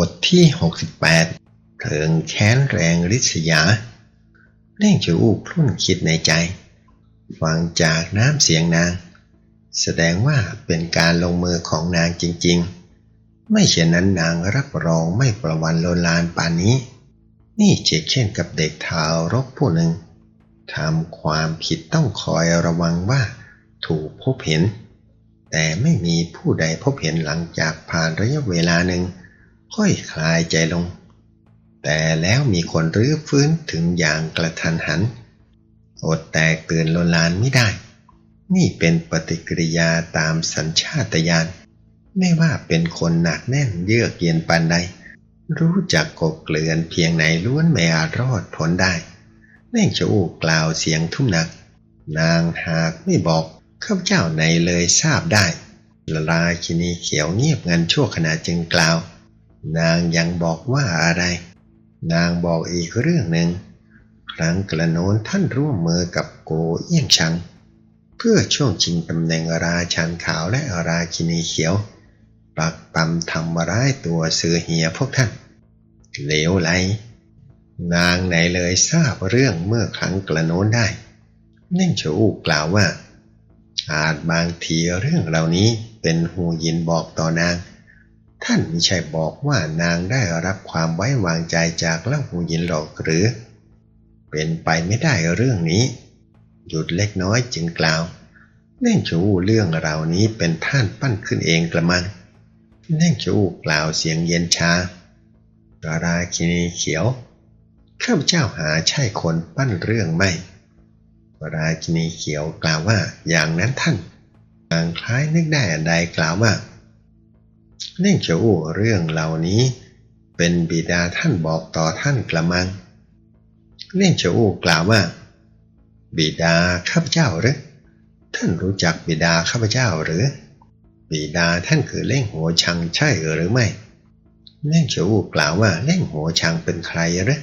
บทที่ 68เถิงแค้นแรงริษยาเล่งจะอู้ครุ่นคิดในใจ ฟังจากน้ำเสียงนาง แสดงว่าเป็นการลงมือของนางจริง ๆ ไม่เช่นนั้นนางรับรองไม่ประวันโลลานป่านนี้ นี่เช่นเช่นกับเด็กทารกผู้หนึ่งทำความผิดต้องคอยระวังว่าถูกพบเห็น แต่ไม่มีผู้ใดพบเห็นหลังจากผ่านระยะเวลาหนึ่ง ค่อยคลายใจลง แต่แล้วมีคนรื้อฟื้นถึงอย่างกระทันหัน อดแตกตื่นโลลานไม่ได้ นี่เป็นปฏิกิริยาตามสัญชาตญาณไม่ว่าเป็นคนหนักแน่นเยือกเย็นปานใด รู้จักกบเกลื่อนเพียงไหนล้วนไม่อาจรอดพ้นได้แม่งจะอูกล่าวเสียงทุ่มหนัก นางหากไม่บอกข้าพเจ้าในเลยทราบได้ละลาคินีเขียวเงียบงันชั่วขณะจึงกล่าว นางยังบอกว่าอะไร นางบอกอีกเรื่องหนึ่ง ครั้งกระโน้นท่านร่วมมือกับโกเอี้ยงชัง เพื่อช่วงชิงตำแหน่งราชันขาวและราชินีเขียว ปักปั๊มทำร้ายตัวเสือเหียพวกท่าน เหลวไหล นางไหนเลยทราบเรื่องเมื่อครั้งกระโน้นได้ เน่งโฉอูกล่าวว่าอาจบางทีเรื่องเหล่านี้เป็นหูยินบอกต่อนาง ท่านมิใช่บอกว่านางได้รับความไว้วางใจจากเล่าหูยินหรอกหรือ เป็นไปไม่ได้เรื่องนี้ หยุดเล็กน้อยจึงกล่าวเน่งชูเรื่องเหล่านี้เป็นท่านปั้นขึ้นเองกระมังเน่งชูกล่าวเสียงเย็นชาราคินีเขียวข้าพเจ้าหาใช่คนปั้นเรื่องไม่ราชินีเขียวกล่าวว่าอย่างนั้นท่านนางคล้ายนึกได้อันใดกล่าวว่า เน่งจะอู้เรื่องเหล่านี้ เป็นบิดาท่านบอกต่อท่านกระมัง เน่งจะอู้กล่าวว่า บิดาข้าพเจ้าหรือท่านรู้จักบิดาข้าพเจ้าหรือ บิดาท่านคือเล่งหัวชังใช่หรือไม่เน่งจะอู้กล่าวว่าเล่งหัวชังเป็นใครหรือ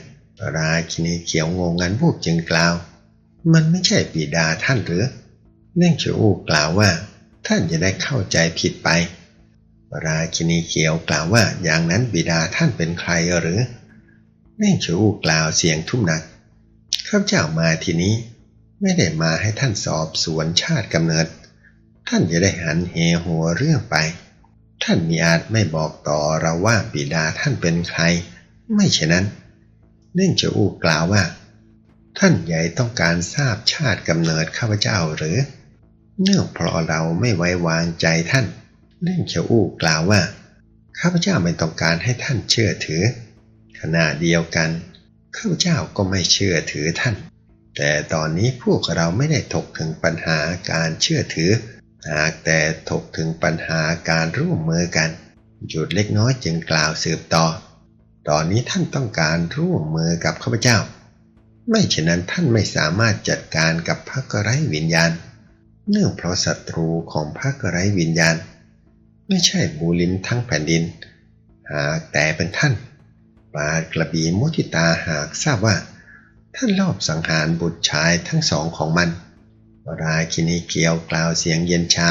ราชินีเขียวงงงันวูบจึงกล่าว มันไม่ใช่บิดาท่านหรือเน่งจะอู้กล่าวว่า ท่านจะได้เข้าใจผิดไป ราชินีเขียวกล่าวว่าอย่างนั้นบิดาท่านเป็นใครหรือเน่งชูกล่าวเสียงทุ่มหนักข้าพเจ้ามาที่นี้ไม่ได้มาให้ท่านสอบสวนชาติกำเนิด ท่านจะได้หันเหหัวเรื่องไป ท่านมีอาจไม่บอกต่อเราว่าบิดาท่านเป็นใคร ไม่เช่นนั้น เน่งชูกล่าวว่า ท่านใหญ่ต้องการทราบชาติกำเนิดข้าพเจ้าหรือ เนื่องเพราะเราไม่ไว้วางใจท่าน เล่งเขียวอู้กล่าวว่า ข้าพเจ้าไม่ต้องการให้ท่านเชื่อถือ ขณะเดียวกัน ข้าพเจ้าก็ไม่เชื่อถือท่าน แต่ตอนนี้พวกเราไม่ได้ถกถึงปัญหาการเชื่อถือ หากแต่ถกถึงปัญหาการร่วมมือกัน หยุดเล็กน้อยจึงกล่าวสืบต่อ ตอนนี้ท่านต้องการร่วมมือกับข้าพเจ้า ไม่เช่นนั้นท่านไม่สามารถจัดการกับพระกไรวิญญาณ เนื่องเพราะศัตรูของพระกไรวิญญาณ ไม่ใช่บูลินทั้งแผ่นดิน หากแต่เป็นท่านปาดกระบี่มุทิตาหากทราบว่า ท่านลอบสังหารบุตรชายทั้งสองของมัน ราคินีเกียวกล่าวเสียงเย็นชา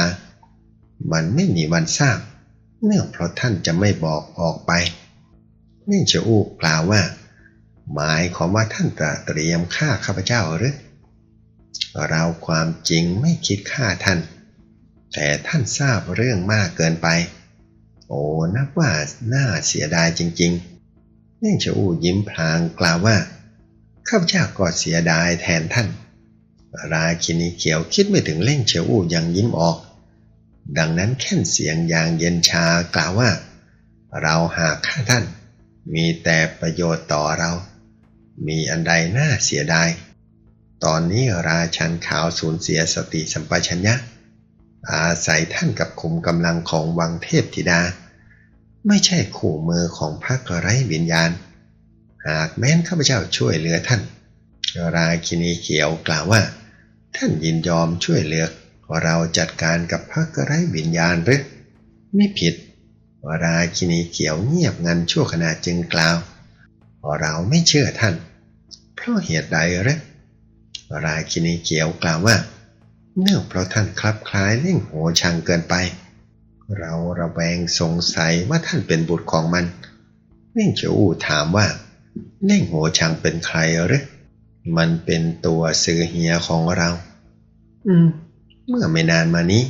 มันไม่มีวันทราบ เนื่องเพราะท่านจะไม่บอกออกไปนี่จะอู้กล่าวว่า หมายความว่าท่านตระเตรียมฆ่าข้าพเจ้าหรือ เราความจริงไม่คิดฆ่าท่าน แต่ท่านทราบเรื่องมากเกินไป โอ้นับว่าน่าเสียดายจริงๆ เน่งเฉอูยิ้มพลางกล่าวว่า ข้าพเจ้าก็เสียดายแทนท่าน ราคินีเขียวคิดไม่ถึงเล่งเฉอูยังยิ้มออก ดังนั้นแค่นเสียงอย่างเย็นชากล่าวว่า เราหากฆ่าท่าน มีแต่ประโยชน์ต่อเรา มีอันใดน่าเสียดาย ตอนนี้ราชันขาวสูญเสียสติสัมปชัญญะ อาศัยท่านกับคุมกำลังของวังเทพธิดา ไม่ใช่คู่มือของพระกไรวิญญาณ หากแม้นข้าพเจ้าช่วยเหลือท่าน ราคินีเขียวกล่าวว่า ท่านยินยอมช่วยเหลือเราจัดการกับพระกไรวิญญาณหรือไม่ผิด ราคินีเขียวเงียบงันชั่วขณะจึงกล่าวเราไม่เชื่อท่าน เพราะเหตุใดหรือราคินีเขียวกล่าวว่า เนื่องเพราะท่านคลับคล้ายเล่งโหชังเกินไป เราระแวงสงสัยว่าท่านเป็นบุตรของมันเล่งเฉียวอูถามว่า เล่งโหชังเป็นใครหรือมันเป็นตัวซื้อเฮียของเรา อืม เมื่อไม่นานมานี้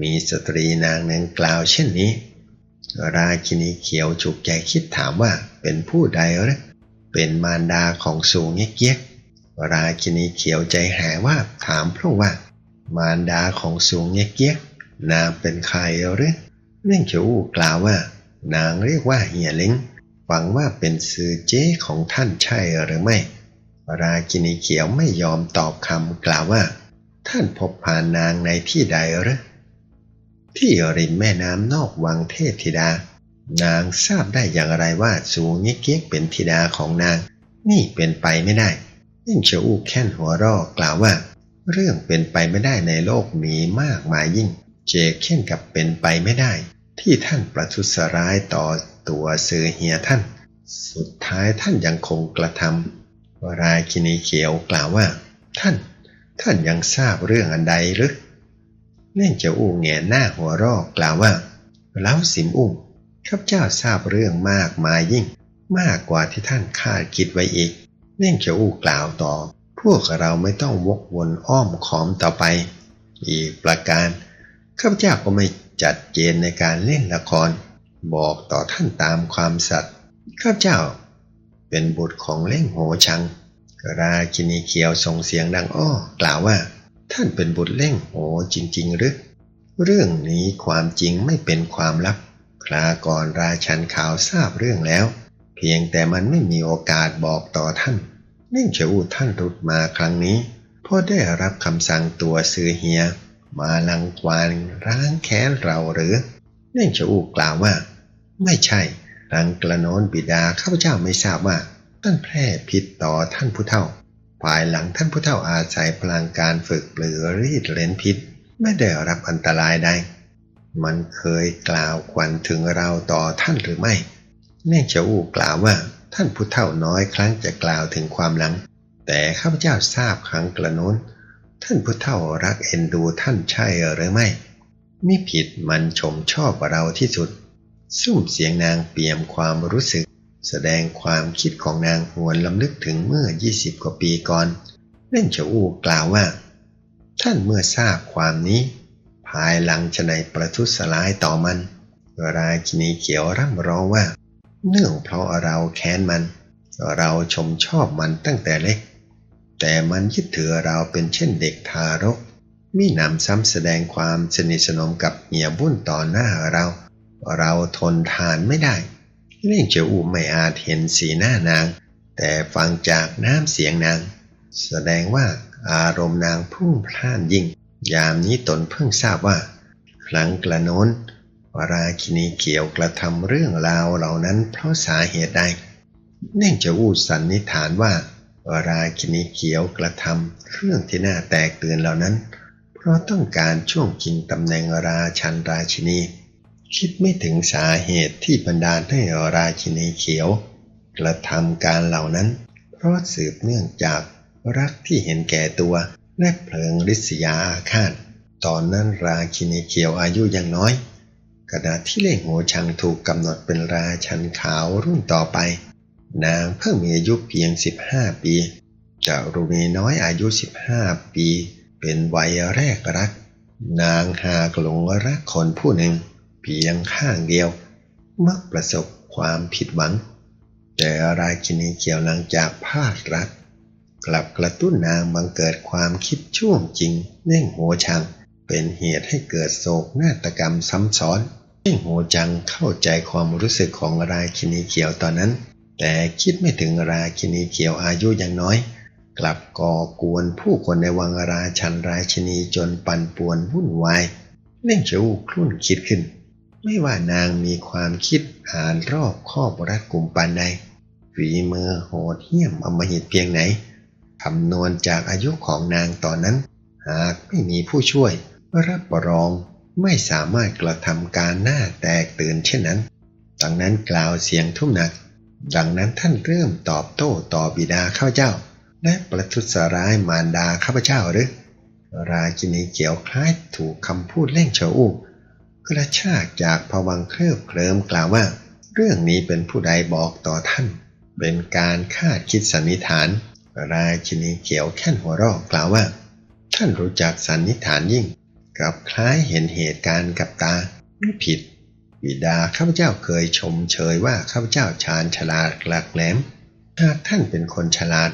มีสตรีนางหนึ่งกล่าวเช่นนี้ ราคินีเขียวฉุกใจคิดถามว่าเป็นผู้ใดหรือเป็นมารดาของสูงเงี้ยเกียกราคินีเขียวใจแหว่าถามเพราะว่า มารดาของสูงเงี้ยเกียกนางเป็นใครหรือเล่งเฉียวอูกล่าวว่า นางเรียกว่าเฮียเล้งหวังว่าเป็นซือเจ้ของท่านใช่หรือไม่ รากินีเขียวไม่ยอมตอบคำกล่าวว่า ท่านพบผ่านนางในที่ใดหรือที่ริมแม่น้ำนอกวังเทพธิดา นางทราบได้อย่างไรว่าสูงเงี้ยเป็นธิดาของนาง นี่เป็นไปไม่ได้เล่งเฉอูแค่นหัวรอกล่าวว่า เรื่องเป็นไปไม่ได้ในโลกมีมากมายยิ่งเจเข่นกับเป็นไปไม่ได้ ที่ท่านประทุษร้ายต่อตัวเสือเฮียท่าน สุดท้ายท่านยังคงกระทำวรายคินีเขียวกล่าวว่า ท่าน ท่านยังทราบเรื่องอันใดหรือเล่นเจ้าอู้แงหน้าหัวรอกกล่าวว่าแล้วสิมอุ้มข้าพเจ้าทราบเรื่องมากมายยิ่ง มากกว่าที่ท่านคาดคิดไว้อีกเล่นเจ้าอู้กล่าวต่อ พวกเราไม่ต้องวกวนอ้อมขอมต่อไป อีกประการข้าพเจ้าก็ไม่จัดเจนในการเล่นละคร บอกต่อท่านตามความสัตย์ข้าพเจ้า เป็นบุตรของเล่งโหชัง ราคินีเขียวส่งเสียงดังอ้อกล่าวว่า ท่านเป็นบุตรเล่งโหจริง ๆ หรือ เรื่องนี้ความจริงไม่เป็นความลับคลาก่อนราชันข่าวทราบเรื่องแล้ว เพียงแต่มันไม่มีโอกาสบอกต่อท่าน เนื่องจากท่านรุดมาครั้งนี้พราะได้รับคำสั่งตัวซื้อเฮีย มาลังควานร้างแค้นเราหรือเนื่องจากกล่าวว่า ไม่ใช่รังกระโนนบิดาข้าพเจ้าไม่ทราบว่าท่านแพร่พิษต่อท่านผู้เฒ่าภายหลังท่านผู้เฒ่าอาศัยพลังการฝึกหรือรีดเลนพิษ ไม่ได้รับอันตรายใดมันเคยกล่าวขวัญถึงเราต่อท่านหรือไม่ เน่งเฉอูกล่าวว่า ท่านผู้เฒ่าน้อยครั้งจะกล่าวถึงความหลัง แต่ข้าพเจ้าทราบครั้งกระโน้น ท่านผู้เฒ่ารักเอ็นดูท่านใช่หรือไม่มิผิดมันชมชอบเราที่สุด ซุ้มเสียงนางเปี่ยมความรู้สึก แสดงความคิดของนางหวนลำลึกถึงเมื่อ 20 กว่าปีก่อน เล่นเฉอูกล่าวว่า ท่านเมื่อทราบความนี้ ภายหลังจะในประทุษร้ายต่อมัน ราชินีเขียวร่ำร้องว่า เนื่องเพราะเราแค้นมัน เราชมชอบมันตั้งแต่เล็ก แต่มันยึดถือเราเป็นเช่นเด็กทารกมีนำซ้ำแสดงความสนิทสนมกับเมียบุญต่อหน้าเรา เราทนทานไม่ได้เล่งเจียวอูไม่อาจเห็นสีหน้านาง แต่ฟังจากน้ำเสียงนาง แสดงว่าอารมณ์นางพุ่งพล่านยิ่ง ยามนี้ตนเพิ่งทราบว่า ครั้งกระโน้น ราคินีเกี่ยวกระทำเรื่องราวเหล่านั้นเพราะสาเหตุใด เนื่องจะอูสันนิฐานว่า ราคินีเขียวกระทำเรื่องที่น่าแตกตื่นเหล่านั้น เพราะต้องการช่วงชิงตำแหน่งราชันราชินี คิดไม่ถึงสาเหตุที่บันดาให้ราชินีเขียว กระทำการเหล่านั้น เพราะสืบเนื่องจากรักที่เห็นแก่ตัวและเพลิงริษยาอาฆาตตอนนั้นราชินีเขียวอายุยังน้อย ขณะที่เล่งโหชังถูกกำหนดเป็นราชันขาวรุ่นต่อไป นางเพิ่งมีอายุเพียง 15 ปีจารุณีน้อยอายุ 15 ปี เป็นวัยแรกรัก นางหากหลงรักคนผู้หนึ่ง เพียงข้างเดียว มักประสบความผิดหวัง แต่ราชินีเขียวหลังจากพลาดรัก กลับกระตุ้นนางบังเกิดความคิดช่วงจริงเน่งโหชัง เป็นเหตุให้เกิดโศกนาฏกรรมซ้ำซ้อนเน่งโหจังเข้าใจความรู้สึกของราชินีเขียวตอนนั้น แต่คิดไม่ถึงราชินีเขียวอายุยังน้อย กลับก่อกวนผู้คนในวังราชันราชินีจนปั่นป่วนวุ่นวายเน่งเฉวครุ่นคิดขึ้น ไม่ว่านางมีความคิดอ่านรอบครอบรัดกลุ่มปานใดฝีมือโหดเหี้ยมอมหิตเพียงไหนคำนวณจากอายุของนางตอนนั้น หากไม่มีผู้ช่วย รับรองไม่สามารถกระทำการหน้าแตกตื่นเช่นนั้น ดังนั้นกล่าวเสียงทุ่มหนัก ดังนั้นท่านเริ่มตอบโต้ต่อบิดาข้าพเจ้า และประทุษร้ายมารดาข้าพเจ้าหรือ ราชินีเกี่ยวคล้ายถูกคำพูดเล่งเฉาอูกระชากจากผวังเคลิบเคลิมกล่าวว่า เรื่องนี้เป็นผู้ใดบอกต่อท่าน เป็นการคาดคิดสันนิษฐาน ราชินีเขียวแค่นหัวรอกกล่าวว่า ท่านรู้จักสันนิษฐานยิ่ง กับคล้ายเห็นเหตุการณ์กับตาไม่ผิด บิดาข้าพเจ้าเคยชมเชยว่าข้าพเจ้าชาญฉลาดหลักแหลม หากท่านเป็นคนฉลาด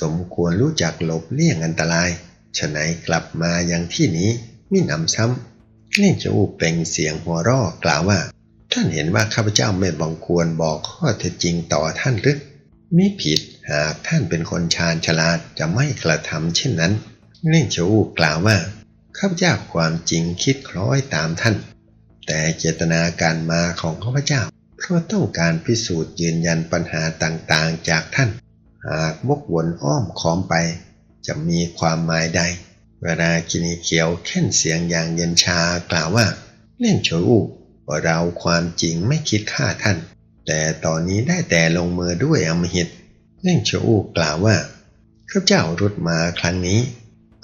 สมควรรู้จักหลบเลี่ยงอันตรายฉะไหนกลับมายังที่นี้มิหนำซ้ำเล่นจะอูเป่งเสียงหัวเรอกกล่าวว่า ท่านเห็นว่าข้าพเจ้าไม่บังควรบอกข้อเท็จจริงต่อท่านหรือไมิผิดหากท่านเป็นคนชาญฉลาดจะไม่กระทำเช่นนั้นเล่นจะอูกล่าวว่า ข้าพเจ้าความจริงคิดคล้อยตามท่าน แต่เจตนาการมาของข้าพเจ้า เพราะต้องการพิสูจน์ยืนยันปัญหาต่างๆจากท่าน หากวกวนอ้อมค้อมไป จะมีความหมายใด เวลาคินีเขียวแค่นเสียงอย่างเย็นชากล่าวว่า เล่นโฉอูว่าเราความจริงไม่คิดฆ่าท่าน แต่ตอนนี้ได้แต่ลงมือด้วยอมหิตเล่นโฉอูกล่าวว่าข้าพเจ้ารุดมาครั้งนี้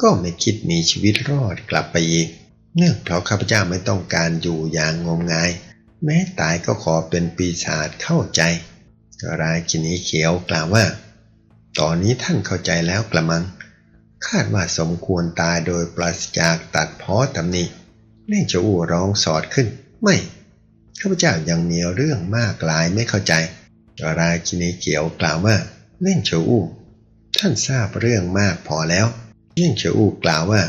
ก็ไม่คิดมีชีวิตรอดกลับไปอีก เนื่องเพราะข้าพเจ้าไม่ต้องการอยู่อย่างงมงาย แม้ตายก็ขอเป็นปีศาจเข้าใจ ราชินีเขียวกล่าวว่า ตอนนี้ท่านเข้าใจแล้วกระมัง คาดว่าสมควรตายโดยปราศจากตัดพ้อตำหนิเล่งจะอู่ร้องสอดขึ้น ไม่ข้าพเจ้ายังมีเรื่องมากหลายไม่เข้าใจ ราชินีเขียวกล่าวว่าเล่งเฉาอู่ท่านทราบเรื่องมากพอแล้ว เล่งเฉาอู่กล่าวว่า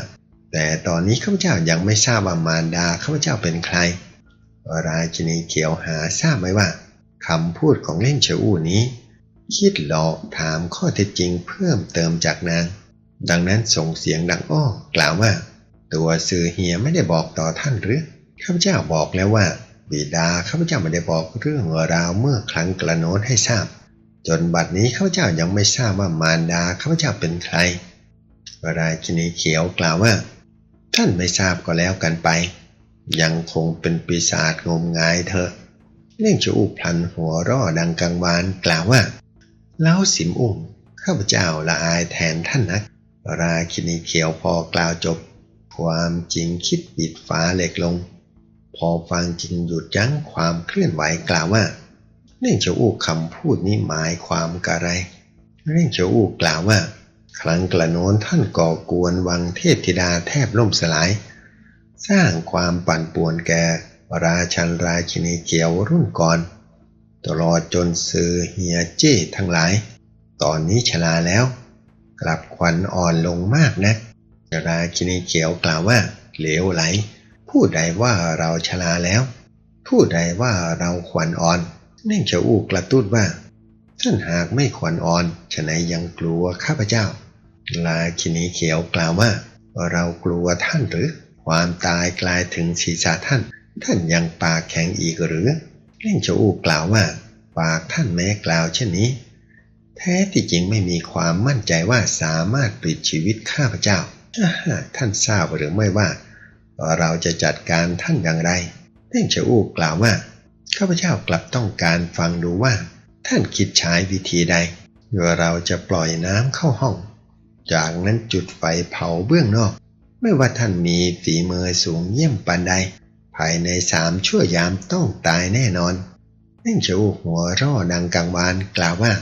แต่ตอนนี้ข้าพเจ้ายังไม่ทราบว่ามารดาข้าพเจ้าเป็นใคร ราชินีเขียวหาทราบไหมว่าคำพูดของเล่งเฉาอู่นี้ คิดหลอกถามข้อเท็จจริงเพิ่มเติมจากนาง ดังนั้นส่งเสียงดังอ้อกล่าวว่า ตัวสื่อเฮียไม่ได้บอกต่อท่านหรือข้าพเจ้าบอกแล้วว่า บิดาข้าพเจ้าไม่ได้บอกเรื่องราวเมื่อครั้งกระโน้นให้ทราบ จนบัดนี้ข้าพเจ้ายังไม่ทราบว่ามารดาข้าพเจ้าเป็นใคร ราชินีเขียวกล่าวว่า ท่านไม่ทราบก็แล้วกันไป ยังคงเป็นปีศาจงมงายเถอะเล่องจะอุพลันหัวร่อดังกังวานกล่าวว่าเล้าสิมอุ่งข้าพเจ้าละอายแทนท่านนัก ราคินีเขียวพอกล่าวจบ ความจริงคิดปิดฟ้าเหล็กลง พอฟังจริงหยุดยั้งความเคลื่อนไหวกล่าวว่าเร่องเฉาอูคำพูดนี้หมายความกะไรเร่องเฉาอูกล่าวว่า ครั้งกระโน้นท่านก่อกวนวังเทพธิดาแทบล่มสลาย สร้างความปั่นป่วนแก่ราชันราชินีเขียวรุ่นก่อน ตลอดจนซื้อเฮียเจ้ทั้งหลาย ตอนนี้ชราแล้ว กลับขวัญอ่อนลงมากนะราชินีเขียวกล่าวว่าเหลวไหล ผู้ใดว่าเราชราแล้ว ผู้ใดว่าเราขวัญอ่อนเน่งเฉาอูกระตุ้นว่าท่านหากไม่ขวัญอ่อนฉะไหนยังกลัวข้าพเจ้า ราชินีเขียวกล่าวว่า เรากลัวท่านหรือ ความตายกลายถึงศีรษะท่าน ท่านยังปากแข็งอีกหรือเล่งเฉอูกล่าวว่า ปากท่านแม้กล่าวเช่นนี้ แท้ที่จริงไม่มีความมั่นใจว่าสามารถปลิดชีวิตข้าพเจ้าท่านทราบหรือไม่ว่า เราจะจัดการท่านอย่างไรเล่งเฉอูกล่าวว่าข้าพเจ้ากลับต้องการฟังดูว่า ท่านคิดใช้วิธีใดว่าเราจะปล่อยน้ำเข้าห้อง จากนั้นจุดไฟเผาเบื้องนอก ไม่ว่าท่านมีฝีมือสูงเยี่ยมปานใด ภายในสามชั่วยามต้องตายแน่นอนเล่งเฉาอูหัวร่อดังกังวานกล่าวว่า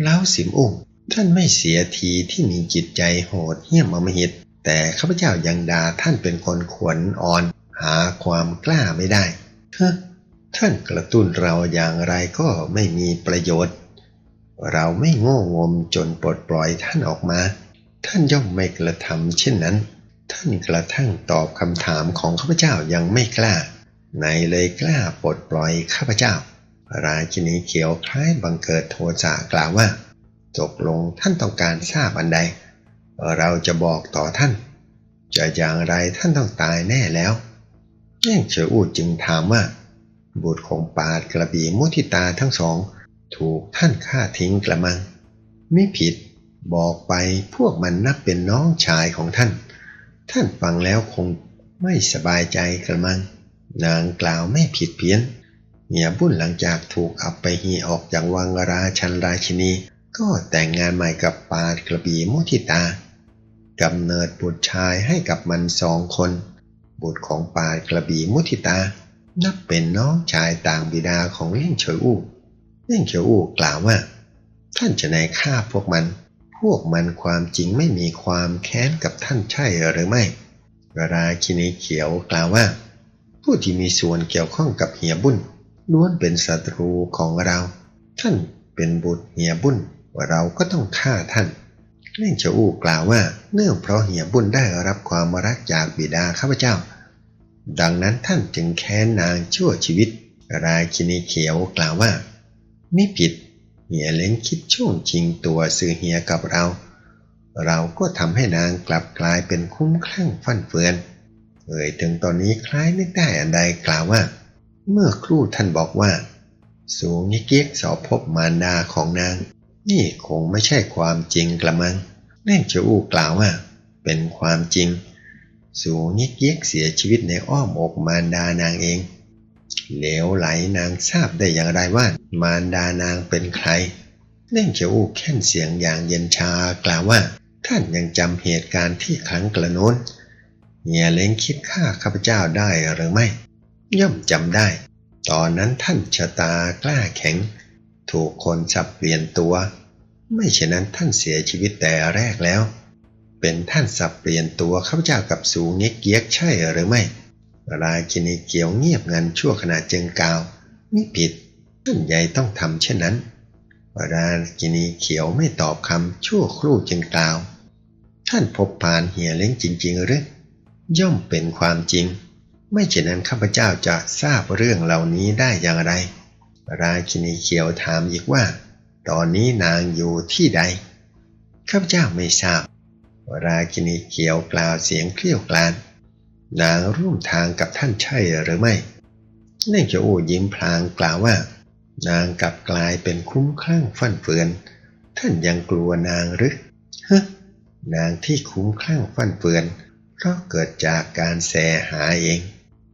เล้าสิมอุ้งท่านไม่เสียทีที่มีจิตใจโหดเหี้ยมอมหิต แต่ข้าพเจ้ายังด่าท่านเป็นคนขวนอ่อน หาความกล้าไม่ได้เฮ้ท่านกระตุ้นเราอย่างไรก็ไม่มีประโยชน์ เราไม่โง่งมจนปลดปล่อยท่านออกมา ท่านย่อมไม่กระทำเช่นนั้น ท่านกระทั่งตอบคำถามของข้าพเจ้ายังไม่กล้าไหนเลยกล้าปลดปล่อยข้าพเจ้า ราชินีเขียวคล้ายบังเกิดโทสะกล่าวว่าตกลงท่านต้องการทราบอันใด เราจะบอกต่อท่าน จะอย่างไรท่านต้องตายแน่แล้วแย่งเฉออูดจึงถามว่า บุตรของปาดกระบี่มุทิตาทั้งสอง ถูกท่านฆ่าทิ้งกระมัง ไม่ผิด บอกไปพวกมันนับเป็นน้องชายของท่าน ท่านฟังแล้วคงไม่สบายใจกระมัง นางกล่าวไม่ผิดเพี้ยนเหียบุญหลังจากถูกอับไปฮีออกจากวังราชันราชินี ก็แต่งงานใหม่กับปาดกระบี่มุทิตากำเนิดบุตรชายให้กับมันสองคน บุตรของปาดกระบี่มุทิตา นับเป็นน้องชายต่างบิดาของเล่งเฉยอู้เล่งเฉยอู้กล่าวว่า ท่านจะนายฆ่าพวกมัน พวกมันความจริงไม่มีความแค้นกับท่านใช่หรือไม่ราคินีเขียวกล่าวว่า ผู้ที่มีส่วนเกี่ยวข้องกับเหียบุญล้วนเป็นศัตรูของเรา ท่านเป็นบุตรเหียบุญเราก็ต้องฆ่าท่านเล่งเฉอูกล่าวว่า เนื่องเพราะเหียบุญได้รับความรักจากบิดาข้าพเจ้า ดังนั้นท่านจึงแค้นนางชั่วชีวิต ราคินีเขียวกล่าวว่า ไม่ผิด เหียเล้งคิดช่วงชิงตัวซื้อเหียกับเรา เราก็ทำให้นางกลับกลายเป็นคุ้มคลั่งฟั่นเฟือน เอ่ยถึงตอนนี้คล้ายนึกได้อันใดกล่าวว่า เมื่อครู่ท่านบอกว่า สูงยิกยิกสอบพบมารดาของนาง นี่คงไม่ใช่ความจริงกระมังเล่งเจ้าอู้กล่าวว่า เป็นความจริง สูงยิกยิกเสียชีวิตในอ้อมอกมารดานางเอง เหลวไหลนางทราบได้อย่างไรว่ามารดานางเป็นใครเล่งเจ้าอู้แค่นเสียงอย่างเย็นชากล่าวว่าท่านยังจำเหตุการณ์ที่ครั้งกระโน้นเฮียเล้งคิดฆ่าข้าพเจ้าได้หรือไม่ ย่อมจำได้ ตอนนั้นท่านชะตากล้าแข็ง ถูกคนสับเปลี่ยนตัว ไม่เช่นนั้นท่านเสียชีวิตแต่แรกแล้ว เป็นท่านสับเปลี่ยนตัวข้าพเจ้ากับสูงเงี้ยเกียกใช่หรือไม่ ราคินีเกียวเงียบงันชั่วขณะจึงกล่าวไม่ผิดท่านใหญ่ต้องทำเช่นนั้น ราคินีเขียวไม่ตอบคำชั่วครู่จึงกล่าว ท่านพบผ่านเหียเล้งจริง ๆ หรือ ย่อมเป็นความจริง ไม่เช่นนั้นข้าพเจ้าจะทราบเรื่องเหล่านี้ได้อย่างไร ราคินีเขียวถามอีกว่า ตอนนี้นางอยู่ที่ใด ข้าพเจ้าไม่ทราบ ราคินีเขียวกล่าวเสียงเครียวกลาน นางร่วมทางกับท่านใช่หรือไม่เน่งจะอูยิ้มพลางกล่าวว่า นางกลับกลายเป็นคุ้มคลั่งฟั่นเฟือน ท่านยังกลัวนางหรือฮะนางที่คุ้มคลั่งฟั่นเฟือน เพราะเกิดจากการแสหาเอง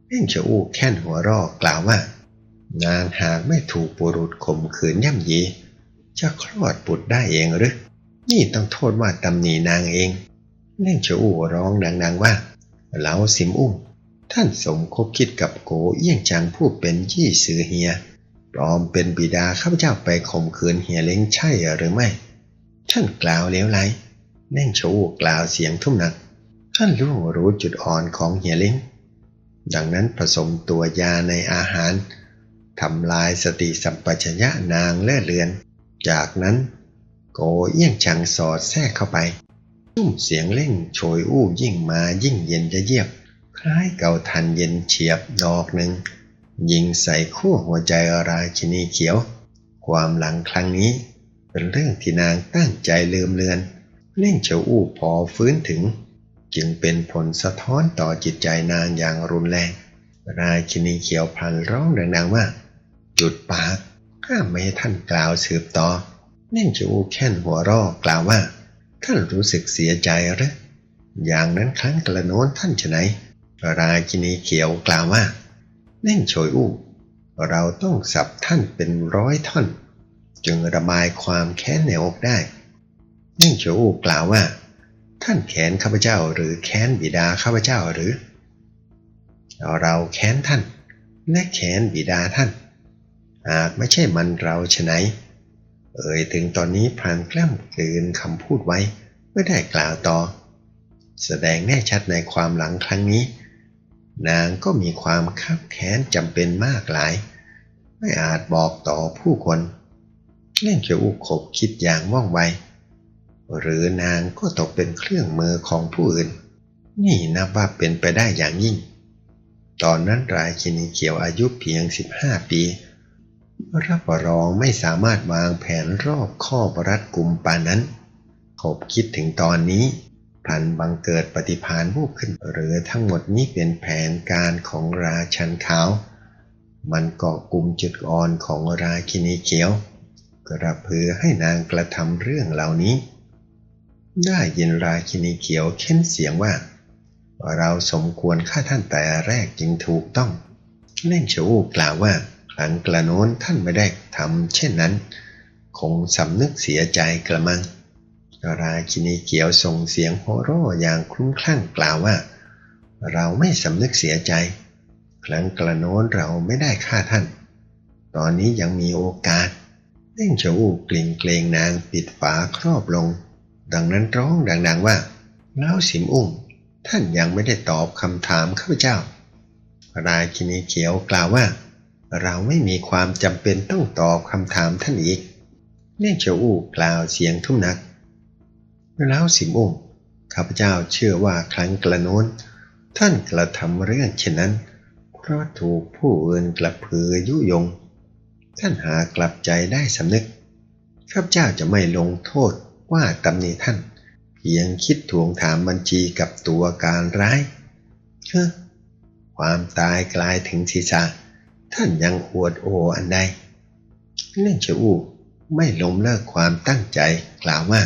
เพ่งเฉอูแค่นหัวรอกกล่าวว่า นางหากไม่ถูกปุรุษข่มขืนย่ำยี จะคลอดบุตรได้เองหรือนี่ต้องโทษว่าตำหนีนางเองเล่งเฉอูร้องดัง ๆว่า เหลาสิมอุ้มท่านสมคบคิดกับโกเอี้ยงจังผู้เป็นยี่สือเฮียปลอมเป็นบิดาข้าพเจ้าไปข่มขืนเฮียเล้งใช่หรือไม่ ท่านกล่าวเลี้ยวไหลเล่งเฉอูกล่าวเสียงทุ่มหนัก ท่านรู้รู้จุดอ่อนของเฮียเล้งดังนั้นผสมตัวยาในอาหารทำลายสติสัมปชัญญะนางเลื่เลือน จากนั้นโกเอี้ยงชังสอดแทรกเข้าไป ตุ้มเสียงเล่งโชยอู้ยิ่งมายิ่งเย็นจะเยียบ คล้ายเก่าทันเย็นเฉียบดอกหนึ่ง ยิงใส่ขั้วหัวใจราชินีเขียว ความหลังครั้งนี้ เป็นเรื่องที่นางตั้งใจลืมเลือน เล่งเฉาอู้พอฟื้นถึง จึงเป็นผลสะท้อนต่อจิตใจนางอย่างรุนแรง ราชินีเขียวพันร้องดังๆว่าจุดปากห้าไม่ให้ท่านกล่าวสืบต่อเน่งจูแค่นหัวรอกกล่าวว่า ท่านรู้สึกเสียใจหรืออย่างนั้นครั้งกระโน้นท่านจะไหน ราชินีเขียวกล่าวว่าเน่งโฉยอู้ เราต้องสับท่านเป็นร้อยท่อน จึงระบายความแค้นในอกได้ เน่งโฉยอู้กล่าวว่า ท่านแค้นข้าพเจ้าหรือแค้นบิดาข้าพเจ้าหรือ เราแค้นท่านและแค้นบิดาท่านหากไม่ใช่มันเราฉไหน เอ่ยถึงตอนนี้พรานกล้ำกลืนคำพูดไว้ไม่ได้กล่าวต่อ แสดงแน่ชัดในความหลังครั้งนี้ นางก็มีความคับแค้นจำเป็นมากหลาย ไม่อาจบอกต่อผู้คนเล่นเขียวอุกขบคิดอย่างว่องไว หรือนางก็ตกเป็นเครื่องมือของผู้อื่น นี่นับว่าเป็นไปได้อย่างยิ่ง ตอนนั้นราชินีเขียวอายุเพียง 15 ปี รับรองไม่สามารถวางแผนรอบข้อบรัดกลุ่มปานนั้นขบคิดถึงตอนนี้พันบังเกิดปฏิพานวูบขึ้นหรือทั้งหมดนี้เป็นแผนการของราชันขาว มันเกาะกลุ่มจุดอ่อนของราชินีเขียว กระพือให้นางกระทำเรื่องเหล่านี้ ได้ยินราคินีเขียวเค้นเสียงว่า เราสมควรฆ่าท่านแต่แรกจึงถูกต้อง เล่งเฉวูกล่าวว่า ครั้งกระโน้นท่านไม่ได้ทำเช่นนั้น คงสำนึกเสียใจกระมัง ราคินีเขียวส่งเสียงโหร่อย่างคลุ้มคลั่งกล่าวว่า เราไม่สำนึกเสียใจ ครั้งกระโน้นเราไม่ได้ฆ่าท่าน ตอนนี้ยังมีโอกาสเล่งเฉวูกลิ่งเกรงนางปิดฝาครอบลง ดังนั้นร้องดังๆว่าแล้วสิมอุ้มท่านยังไม่ได้ตอบคำถามข้าพเจ้า ราคินีเขียวกล่าวว่า เราไม่มีความจำเป็นต้องตอบคำถามท่านอีก เลี่ยงเฉวูกล่าวเสียงทุ่มนัก แล้วสิมอุ้มข้าพเจ้าเชื่อว่าครั้งกระโน้น ท่านกระทำเรื่องเช่นนั้น เพราะถูกผู้อื่นกระพือยุยง ท่านหากลับใจได้สำนึก ข้าพเจ้าจะไม่ลงโทษว่าตำหนิท่าน เพียงคิดทวงถามบัญชีกับตัวการร้ายเฮ้อความตายกลายถึงศีรษะ ท่านยังอวดโออันใดเล่งเฉอูไม่ล้มเลิกความตั้งใจกล่าวว่า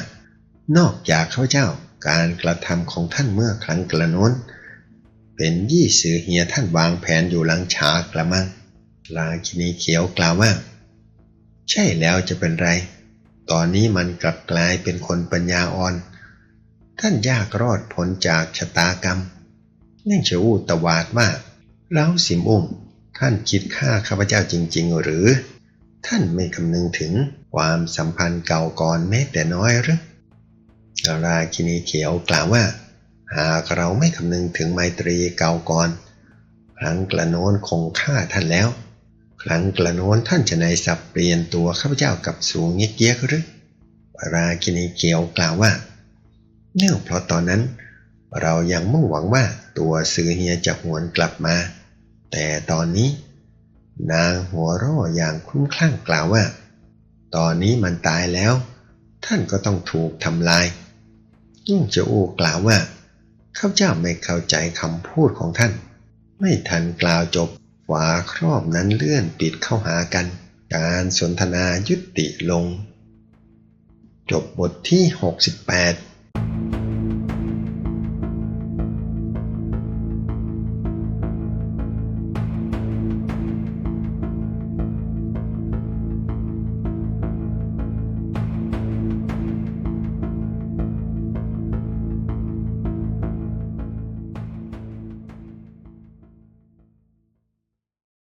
นอกจากข้าเจ้าการกระทำของท่านเมื่อครั้งกระโน้น เป็นยี่สือเฮียท่านวางแผนอยู่หลังฉากกระมังลาคินีเขียวกล่าวว่า ใช่แล้วจะเป็นไร ตอนนี้มันกลับกลายเป็นคนปัญญาอ่อน ท่านยากรอดพ้นจากชะตากรรมเน่งเฉวูตวาดว่าแล้วสิมอุ้ม ท่านคิดฆ่าข้าพเจ้าจริง ๆ หรือ ท่านไม่คำนึงถึงความสัมพันธ์เก่าก่อนแม้แต่น้อยหรือราคินีเขียวกล่าวว่า หากเราไม่คำนึงถึงไมตรีเก่าก่อน ครั้งกระโน้นคงฆ่าท่านแล้ว ครั้งกระโน้นท่านจะในสับเปลี่ยนตัวข้าพเจ้ากับสูงเงี้ยเกี้ยหรือราคินีเขียวกล่าวว่า เนื่องเพราะตอนนั้น เรายังมุ่งหวังว่าตัวซื้อเฮียจะหวนกลับมา แต่ตอนนี้ นางหัวร่ออย่างคลุ้มคลั่งกล่าวว่า ตอนนี้มันตายแล้ว ท่านก็ต้องถูกทำลายยิ่งเจ้าอูกล่าวว่าข้าเจ้าไม่เข้าใจคำพูดของท่าน ไม่ทันกล่าวจบฝาครอบนั้นเลื่อนปิดเข้าหากัน การสนทนายุติลง จบบทที่ 68